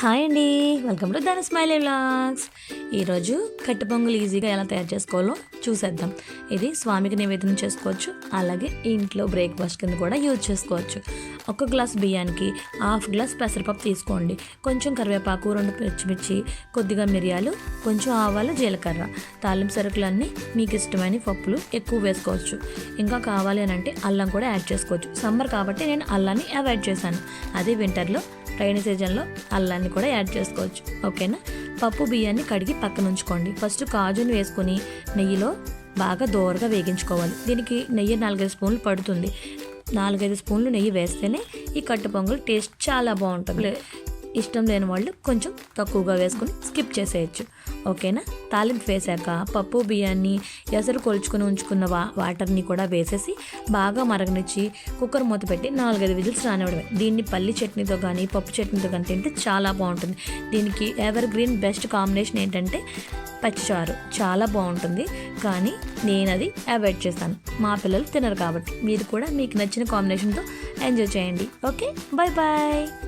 Hi అండి. Welcome to Dhana smiley vlogs. ఈరోజు కట్టు పొంగులు ఈజీగా ఎలా తయారు చేసుకోవాలో చూసేద్దాం. ఇది స్వామికి నివేదన చేసుకోవచ్చు అలాగే ఇంట్లో బ్రేక్ఫాస్ట్ కింద కూడా యూజ్ చేసుకోవచ్చు. ఒక గ్లాస్ బియ్యానికి హాఫ్ గ్లాస్ పెసరపప్పు తీసుకోండి. కొంచెం కరివేపాకు రెండు పచ్చిమిర్చి కొద్దిగా మిరియాలు కొంచెం ఆవాలు జీలకర్ర. తాలింపు సరుకులన్నీ మీకు ఇష్టమైన పప్పులు ఎక్కువ వేసుకోవచ్చు. ఇంకా కావాలి అని అంటే అల్లం కూడా యాడ్ చేసుకోవచ్చు. సమ్మర్ కాబట్టి నేను అల్లాన్ని అవాయిడ్ చేశాను. అదే వింటర్లో రైనీ సీజన్లో అల్లాన్ని కూడా యాడ్ చేసుకోవచ్చు. ఓకేనా? పప్పు బియ్యాన్ని కడిగి పక్కన ఉంచుకోండి. ఫస్ట్ కాజుని వేసుకొని నెయ్యిలో బాగా దోరగా వేగించుకోవాలి. దీనికి నెయ్యి నాలుగైదు స్పూన్లు పడుతుంది. నాలుగైదు స్పూన్లు నెయ్యి వేస్తేనే ఈ కట్టు పొంగల్ టేస్ట్ చాలా బాగుంటుంది. ఇష్టం లేని వాళ్ళు కొంచెం తక్కువగా వేసుకొని స్కిప్ చేసేయచ్చు. ఓకేనా? తాలింపు వేసాక పప్పు బియ్యాన్ని ఎసరు కొలుచుకొని ఉంచుకున్న వా వాటర్ని కూడా వేసేసి బాగా మరగనిచ్చి కుక్కర్ మూత పెట్టి నాలుగైదు విజిల్స్ రానివ్వడమే. దీన్ని పల్లి చట్నీతో కానీ పప్పు చట్నీతో కానీ తింటే చాలా బాగుంటుంది. దీనికి ఎవర్ గ్రీన్ బెస్ట్ కాంబినేషన్ ఏంటంటే పచ్చిచారు. చాలా బాగుంటుంది. కానీ నేను అది అవాయిడ్ చేస్తాను. మా పిల్లలు తినరు కాబట్టి. మీరు కూడా మీకు నచ్చిన కాంబినేషన్తో ఎంజాయ్ చేయండి. Okay? Bye bye